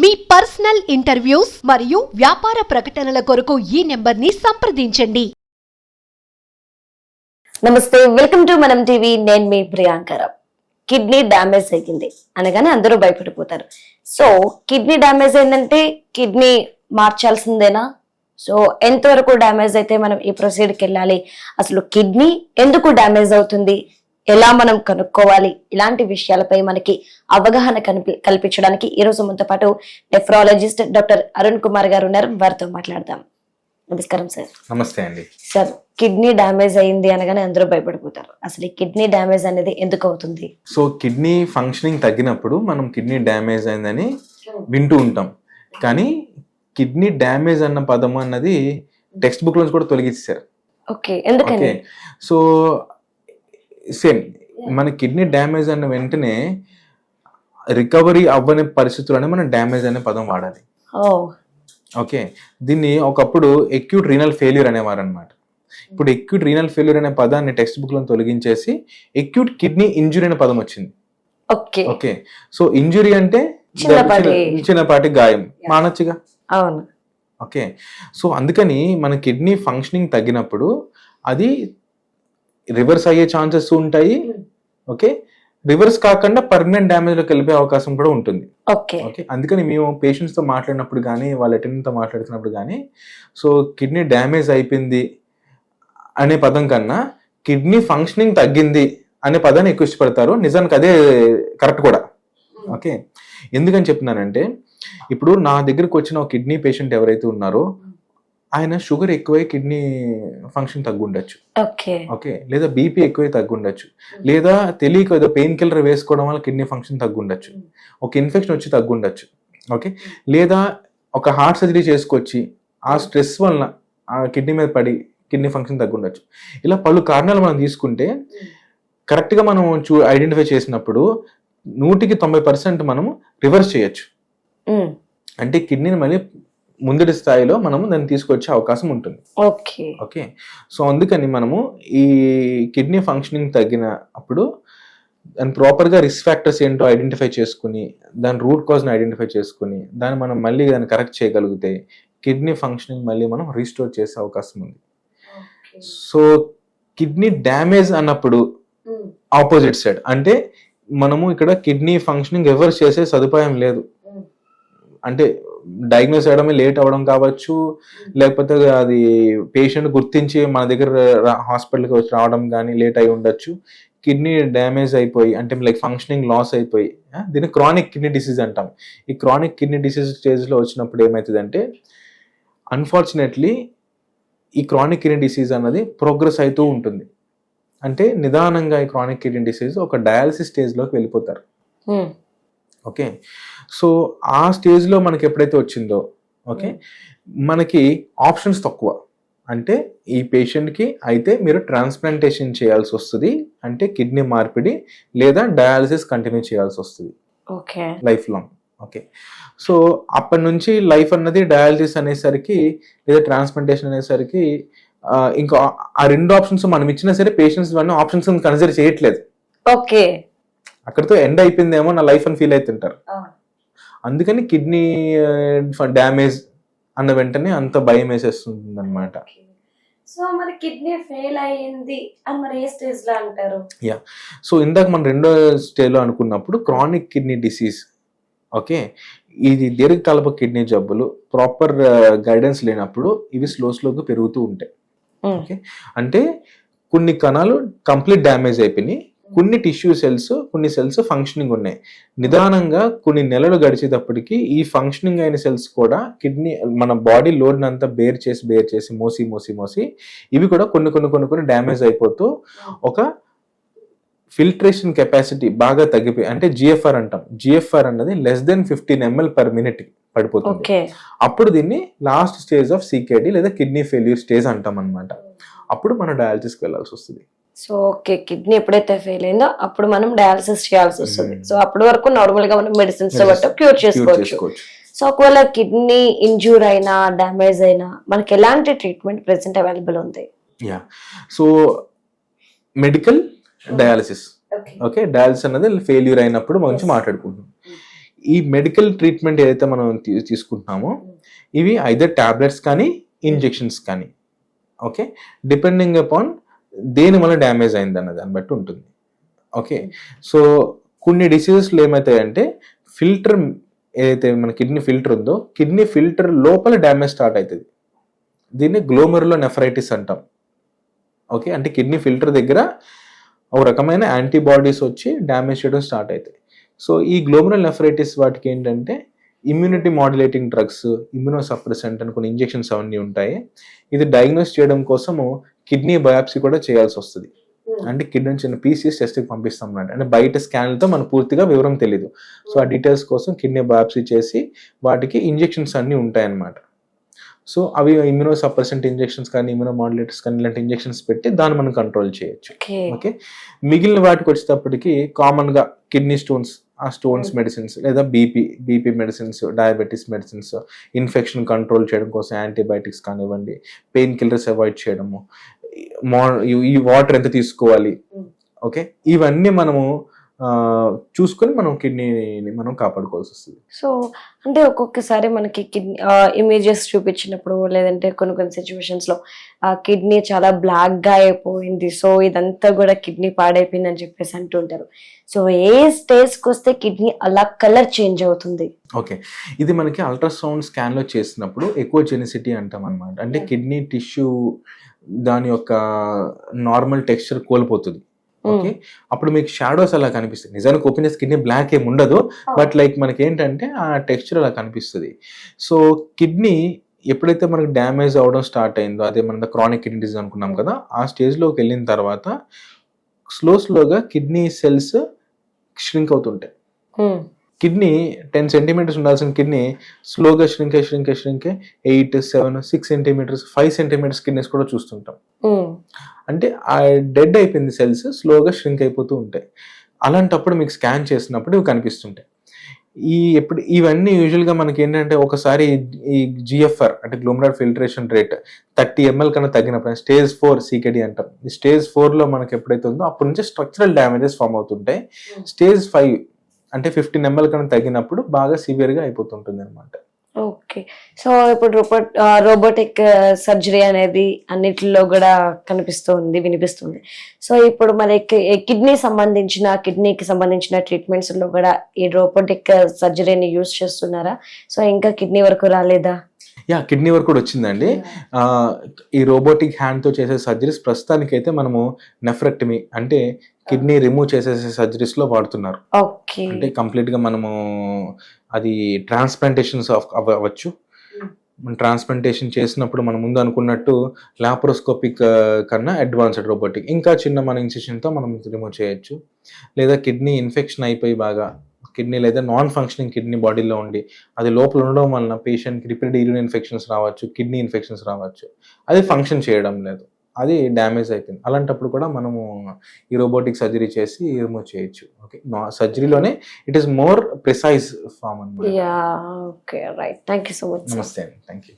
మీ personal interviews మరియు వ్యాపార ప్రకటనల కొరకు ఈ నెంబర్ని సంప్రదించండి. నమస్తే వెల్కమ్ టు మనం టీవీ. నేను మీ ప్రియాంకరం కిడ్నీ డ్యామేజ్ అయ్యింది. అనగానే అందరూ భయపడిపోతారు. సో కిడ్నీ డ్యామేజ్ అయిందంటే కిడ్నీ మార్చాల్సిందేనా? సో ఎంతవరకు డ్యామేజ్ అయితే మనం ఈ ప్రొసీడ్కి వెళ్ళాలి? అసలు కిడ్నీ ఎందుకు డ్యామేజ్ అవుతుంది? ఎలా మనం కనుక్కోవాలి? ఇలాంటి విషయాలపై మనకి అవగాహన కల్పించడానికి ఈ రోజు మనతో పాటు నెఫ్రాలజిస్ట్ డాక్టర్ అరుణ్ కుమార్ గారు ఉన్నారు. వారితో మాట్లాడదాం. నమస్కారం సార్. నమస్తే అండి. సార్ కిడ్నీ డ్యామేజ్ అయింది అనగానే అందరూ భయపడిపోతారు. అసలు ఈ కిడ్నీ డ్యామేజ్ అనేది ఎందుకు అవుతుంది? సో కిడ్నీ ఫంక్షనింగ్ తగ్గినప్పుడు మనం కిడ్నీ డ్యామేజ్ అయిందని వింటూ ఉంటాం. కానీ కిడ్నీ డ్యామేజ్ అన్న పదం అన్నది టెక్స్ట్ బుక్ నుంచి కూడా తొలగించారు ఓకే. ఎందుకని? ఓకే. సో సేమ్ మన కిడ్నీ డ్యామేజ్ అన్న వెంటనే రికవరీ అవ్వని పరిస్థితుల్లోనే మనం డ్యామేజ్ అనే పదం వాడాలి. ఓకే దీన్ని ఒకప్పుడు ఎక్యూట్ రీనల్ ఫెయిల్యూర్ అనేవారు అనమాట ఇప్పుడు ఎక్యూట్ రీనల్ ఫెయిల్యూర్ అనే పదాన్ని టెక్స్ట్ బుక్లో తొలగించేసి ఎక్యూట్ కిడ్నీ ఇంజురీ అనే పదం వచ్చింది. ఓకే. ఓకే సో ఇంజురీ అంటే చిన్నపాటి- చిన్న- చిన్నపాటి గాయం. మానొచ్చుగా? అవును. ఓకే సో అందుకని మన కిడ్నీ ఫంక్షనింగ్ తగ్గినప్పుడు అది రివర్స్ అయ్యే ఛాన్సెస్ ఉంటాయి. ఓకే రివర్స్ కాకుండా పర్మనెంట్ డ్యామేజ్లోకి వెళ్ళిపోయే అవకాశం కూడా ఉంటుంది. ఓకే ఓకే అందుకని మేము పేషెంట్స్తో మాట్లాడినప్పుడు కానీ వాళ్ళ attendant తో మాట్లాడుతున్నప్పుడు కానీ సో కిడ్నీ డ్యామేజ్ అయిపోయింది అనే పదం కన్నా కిడ్నీ ఫంక్షనింగ్ తగ్గింది అనే పదాన్ని ఎక్కువ ఇష్టపడతారు. నిజానికి అదే కరెక్ట్ కూడా. ఓకే ఎందుకని చెప్తున్నానంటే ఇప్పుడు నా దగ్గరకు వచ్చిన ఒక కిడ్నీ పేషెంట్ ఎవరైతే ఉన్నారో ఆయన షుగర్ ఎక్కువై కిడ్నీ ఫంక్షన్ తగ్గుండొచ్చు. ఓకే. లేదా బీపీ ఎక్కువై తగ్గుండొచ్చు. లేదా తెలియక ఏదో పెయిన్ కిల్లర్ వేసుకోవడం వల్ల కిడ్నీ ఫంక్షన్ తగ్గుండొచ్చు. ఒక ఇన్ఫెక్షన్ వచ్చి తగ్గుండొచ్చు. ఓకే? లేదా ఒక హార్ట్ సర్జరీ చేసుకొచ్చి ఆ స్ట్రెస్ వలన ఆ కిడ్నీ మీద పడి కిడ్నీ ఫంక్షన్ తగ్గుండొచ్చు. ఇలా పలు కారణాలు మనం తీసుకుంటే కరెక్ట్గా మనం చూ ఐడెంటిఫై చేసినప్పుడు నూటికి తొంభై పర్సెంట్ మనము రివర్స్ చేయొచ్చు. అంటే కిడ్నీని మళ్ళీ ముందటి స్థాయిలో మనము దాన్ని తీసుకొచ్చే అవకాశం ఉంటుంది. ఓకే. ఓకే? సో అందుకని మనము ఈ కిడ్నీ ఫంక్షనింగ్ తగ్గిన అప్పుడు దాని ప్రాపర్గా రిస్క్ ఫ్యాక్టర్స్ ఏంటో ఐడెంటిఫై చేసుకుని దాని రూట్ కాజ్ని ఐడెంటిఫై చేసుకుని దాన్ని మనం మళ్ళీ దాన్ని కరెక్ట్ చేయగలిగితే కిడ్నీ ఫంక్షనింగ్ మళ్ళీ మనం రీస్టోర్ చేసే అవకాశం ఉంది. సో కిడ్నీ డ్యామేజ్ అన్నప్పుడు ఆపోజిట్ సైడ్ అంటే మనము ఇక్కడ కిడ్నీ ఫంక్షనింగ్ రివర్స్ చేసే సదుపాయం లేదు. అంటే డయాగ్నోస్ చేయడమే లేట్ అవ్వడం కావచ్చు లేకపోతే అది పేషెంట్ గుర్తించి మన దగ్గర హాస్పిటల్కి వచ్చి రావడం కానీ లేట్ అయి ఉండొచ్చు. కిడ్నీ డ్యామేజ్ అయిపోయి అంటే లైక్ ఫంక్షనింగ్ లాస్ అయిపోయి దీన్ని క్రానిక్ కిడ్నీ డిసీజ్ అంటాం. ఈ క్రానిక్ కిడ్నీ డిసీజ్ స్టేజ్లో వచ్చినప్పుడు ఏమవుతుందంటే అన్ఫార్చునేట్లీ ఈ క్రానిక్ కిడ్నీ డిసీజ్ అన్నది ప్రోగ్రెస్ అవుతూ ఉంటుంది. అంటే నిదానంగా ఈ క్రానిక్ కిడ్నీ డిసీజ్ ఒక డయాలసిస్ స్టేజ్లోకి వెళ్ళిపోతారు. Hmm. ఓకే? సో ఆ స్టేజ్లో మనకి ఎప్పుడైతే వచ్చిందో ఓకే? మనకి ఆప్షన్స్ తక్కువ. అంటే ఈ పేషెంట్కి అయితే మీరు ట్రాన్స్ప్లాంటేషన్ చేయాల్సి వస్తుంది. అంటే కిడ్నీ మార్పిడి లేదా డయాలసిస్ కంటిన్యూ చేయాల్సి వస్తుంది. Okay. Life long. Okay? So అప్పటి నుంచి లైఫ్ అన్నది డయాలసిస్ అనేసరికి లేదా ట్రాన్స్ప్లాంటేషన్ అనేసరికి ఇంకా ఆ రెండు ఆప్షన్స్ మనం ఇచ్చినా సరే పేషెంట్స్ ఇవన్నీ ఆప్షన్స్ కన్సిడర్ చేయట్లేదు. ఓకే. అక్కడితో ఎండ్ అయిపోయిందేమో నా లైఫ్ అని ఫీల్ అవుతుంటారు అందుకని కిడ్నీ డ్యామేజ్ అన్న వెంటనే అంత భయం వేసేస్తుంది అనమాట. సో మరి కిడ్నీ ఫెయిల్ అయ్యింది అని మరి ఏ స్టేజ్లో అంటారు? సో ఇందాక మనం రెండో స్టేజ్లో అనుకున్నప్పుడు క్రానిక్ కిడ్నీ డిసీజ్ ఓకే ఇది దీర్ఘకాలపు కిడ్నీ జబ్బులు ప్రాపర్ గైడెన్స్ లేనప్పుడు ఇవి స్లో స్లోగా పెరుగుతూ ఉంటాయి. ఓకే అంటే కొన్ని కణాలు కంప్లీట్ డ్యామేజ్ అయిపోయినాయి. కొన్ని టిష్యూ సెల్స్ కొన్ని సెల్స్ ఫంక్షనింగ్ ఉన్నాయి. నిదానంగా కొన్ని నెలలు గడిచేటప్పటికి ఈ ఫంక్షనింగ్ అయిన సెల్స్ కూడా కిడ్నీ మన బాడీ లోడ్ అంతా బేర్ చేసి బేర్ చేసి మోసి మోసి మోసి ఇవి కూడా కొన్ని కొన్ని కొన్ని కొన్ని డ్యామేజ్ అయిపోతూ ఒక ఫిల్ట్రేషన్ కెపాసిటీ బాగా తగ్గిపోయి అంటే జిఎఫ్ఆర్ అంటాం. జిఎఫ్ఆర్ అన్నది less than fifteen ML per minute పడిపోతుంది. అప్పుడు దీన్ని లాస్ట్ స్టేజ్ ఆఫ్ సీకేడి లేదా కిడ్నీ ఫెయిల్యూర్ స్టేజ్ అంటాం అనమాట అప్పుడు మనం డయాలసిస్కి వెళ్ళాల్సి వస్తుంది. సో ఓకే కిడ్నీ ఎప్పుడైతే ఫెయిల్ అయిందో అప్పుడు మనం డయాలసిస్ చేయాల్సి వస్తుంది. Hmm. సో అప్పటి వరకు నార్మల్గా మనం మెడిసిన్స్ బట్టి క్యూర్ చేసుకోవచ్చు. సో ఒకవేళ కిడ్నీ ఇంజూర్ అయినా డ్యామేజ్ అయినా మనకి ఎలాంటి ట్రీట్మెంట్ ప్రెసెంట్ అవైలబుల్ ఉంది? Yeah. So medical dialysis. Okay. Dialysis అన్నది ఫెయిల్యూర్ అయినప్పుడు గురించి మాట్లాడుకుంటున్నాం. ఈ మెడికల్ ట్రీట్మెంట్ ఏదైతే మనం తీసుకుంటున్నామో ఇవి ఐదర్ టాబ్లెట్స్ కానీ ఇంజెక్షన్స్ కానీ. ఓకే? డిపెండింగ్ అపాన్ దేని వల్ల డ్యామేజ్ అయింది అన్న దాన్ని బట్టి ఉంటుంది. ఓకే? సో కొన్ని డిసీజెస్లో ఏమవుతాయంటే ఫిల్టర్ ఏదైతే మన కిడ్నీ ఫిల్టర్ ఉందో కిడ్నీ ఫిల్టర్ లోపల డ్యామేజ్ స్టార్ట్ అవుతుంది దీన్ని గ్లోమర్లో నెఫరైటిస్ అంటాం. ఓకే? అంటే కిడ్నీ ఫిల్టర్ దగ్గర ఒక రకమైన యాంటీబాడీస్ వచ్చి డ్యామేజ్ చేయడం స్టార్ట్ అవుతాయి సో ఈ గ్లోమరల్ నెఫరైటిస్ వాటికి ఏంటంటే immunity modulating drugs immuno suppressant అని కొన్ని ఇంజెక్షన్స్ అవన్నీ ఉంటాయి. ఇది డయాగ్నోస్ చేయడం కోసము కిడ్నీ బయాప్సీ కూడా చేయాల్సి వస్తుంది. అంటే కిడ్నీ చిన్న పీసీఎస్ టెస్ట్కి పంపిస్తాం అన్నమాట అంటే బయట స్కాన్లతో మనకు పూర్తిగా వివరం తెలియదు సో ఆ డీటెయిల్స్ కోసం కిడ్నీ బయాప్సీ చేసి వాటికి ఇంజెక్షన్స్ అన్నీ ఉంటాయన్నమాట. సో అవి ఇమ్యూనో సప్రెసెంట్ ఇంజెక్షన్స్ కానీ ఇమ్యూనో మాడ్యులేటర్స్ కానీ ఇలాంటి ఇంజెక్షన్స్ పెట్టి దాన్ని మనం కంట్రోల్ చేయొచ్చు. ఓకే మిగిలిన వాటికి వచ్చేటప్పటికి కామన్గా కిడ్నీ స్టోన్స్ ఆ స్టోన్స్ మెడిసిన్స్ లేదా BP BP medicines diabetes medicines infection control చేయడం కోసం యాంటీబయాటిక్స్ కానివ్వండి పెయిన్ కిల్లర్స్ అవాయిడ్ చేయడము మా- ఈ- వాటర్ ఎంత తీసుకోవాలి? Mm. ఓకే? ఇవన్నీ మనము చూసుకొని మనం కిడ్నీని మనం కాపాడుకోవాల్సి వస్తుంది. సో అంటే ఒక్కొక్కసారి మనకి కిడ్నీ ఇమేజెస్ చూపించినప్పుడు లేదంటే కొన్ని కొన్ని సిచ్యువేషన్స్లో ఆ కిడ్నీ చాలా బ్లాక్గా అయిపోయింది. సో ఇదంతా కూడా కిడ్నీ పాడైపోయింది అని చెప్పేసి అంటుంటారు సో ఏ స్టేజ్కి వస్తే కిడ్నీ అలా కలర్ చేంజ్ అవుతుంది? ఓకే. ఇది మనకి అల్ట్రాసౌండ్ స్కాన్లో చేసినప్పుడు ఎక్కువ జెనిసిటీ అంటాం అనమాట అంటే కిడ్నీ టిష్యూ దాని యొక్క నార్మల్ టెక్స్చర్ కోల్పోతుంది. ఓకే? అప్పుడు మీకు షాడోస్ అలా కనిపిస్తాయి. నిజానికి ఓపెన్ చేసి కిడ్నీ బ్లాక్ ఏమి ఉండదు. బట్ లైక్ మనకి ఏంటంటే ఆ టెక్స్చర్ అలా కనిపిస్తుంది. సో కిడ్నీ ఎప్పుడైతే మనకి డ్యామేజ్ అవడం స్టార్ట్ అయిందో అదే మన క్రానిక్ కిడ్నీ డిజీజ్ అనుకున్నాం కదా ఆ స్టేజ్లోకి వెళ్ళిన తర్వాత స్లో స్లోగా కిడ్నీ సెల్స్ ష్రింక్ అవుతుంటాయి. కిడ్నీ టెన్ సెంటీమీటర్స్ ఉండాల్సిన కిడ్నీ స్లోగా shrink shrink shrink eight seven six centimeters five centimeters kidneys కూడా చూస్తుంటాం. అంటే ఆ డెడ్ అయిపోయింది సెల్స్ స్లోగా ష్రింక్ అయిపోతూ ఉంటాయి. అలాంటప్పుడు మీకు స్కాన్ చేసినప్పుడు ఇవి కనిపిస్తుంటాయి. ఈ ఎప్పుడు ఇవన్నీ యూజువల్గా మనకి ఏంటంటే ఒకసారి ఈ జిఎఫ్ఆర్ అంటే glomerular filtration rate thirty ML కన్నా తగ్గినప్పుడు స్టేజ్ ఫోర్ సీకెడి అంటాం. ఈ స్టేజ్ ఫోర్లో మనకి ఎప్పుడైతే ఉందో అప్పటి నుంచి స్ట్రక్చరల్ డ్యామేజెస్ ఫామ్ అవుతుంటాయి. స్టేజ్ ఫైవ్ అంటే ఫిఫ్టీన్ ఎంఎల్ కన్నా తగ్గినప్పుడు బాగా సివియర్గా అయిపోతుంటుంది అనమాట ఓకే. సో ఇప్పుడు రోబోట్ రోబోటిక్ సర్జరీ అనేది అన్నిటిలో కూడా కనిపిస్తుంది వినిపిస్తుంది. సో ఇప్పుడు మరి కిడ్నీ సంబంధించిన కిడ్నీకి సంబంధించిన ట్రీట్మెంట్స్లో కూడా ఈ రోబోటిక్ సర్జరీని యూజ్ చేస్తున్నారా? సో ఇంకా కిడ్నీ వరకు రాలేదా? యా కిడ్నీ వరకు కూడా వచ్చిందండి. ఈ రోబోటిక్ హ్యాండ్తో చేసే సర్జరీస్ ప్రస్తుతానికైతే మనము నెఫ్రెక్టమీ అంటే కిడ్నీ రిమూవ్ చేసేసే సర్జరీస్లో వాడుతున్నారు. అంటే కంప్లీట్గా మనము అది ట్రాన్స్ప్లాంటేషన్స్ అవ్వచ్చు. ట్రాన్స్ప్లాంటేషన్ చేసినప్పుడు మనం ముందు అనుకున్నట్టు లాప్రోస్కోపిక్ కన్నా అడ్వాన్స్డ్ రోబోటిక్. ఇంకా చిన్న మన incision తో మనం రిమూవ్ చేయొచ్చు. లేదా కిడ్నీ ఇన్ఫెక్షన్ అయిపోయి బాగా కిడ్నీ లేదా నాన్ ఫంక్షనింగ్ కిడ్నీ బాడీలో ఉండి అది లోపల ఉండడం వలన పేషెంట్కి రిపీటెడ్ యూరిన్ ఇన్ఫెక్షన్స్ రావచ్చు కిడ్నీ ఇన్ఫెక్షన్స్ రావచ్చు. అది ఫంక్షన్ చేయడం లేదు. అది డ్యామేజ్ అయిపోయింది అలాంటప్పుడు కూడా మనము ఈ రోబోటిక్ సర్జరీ చేసి రిమూవ్ చేయొచ్చు. Okay? సర్జరీలోనే it is more precise form అన్నమాట. Yeah okay right. Thank you so much నమస్తే అండి. Thank you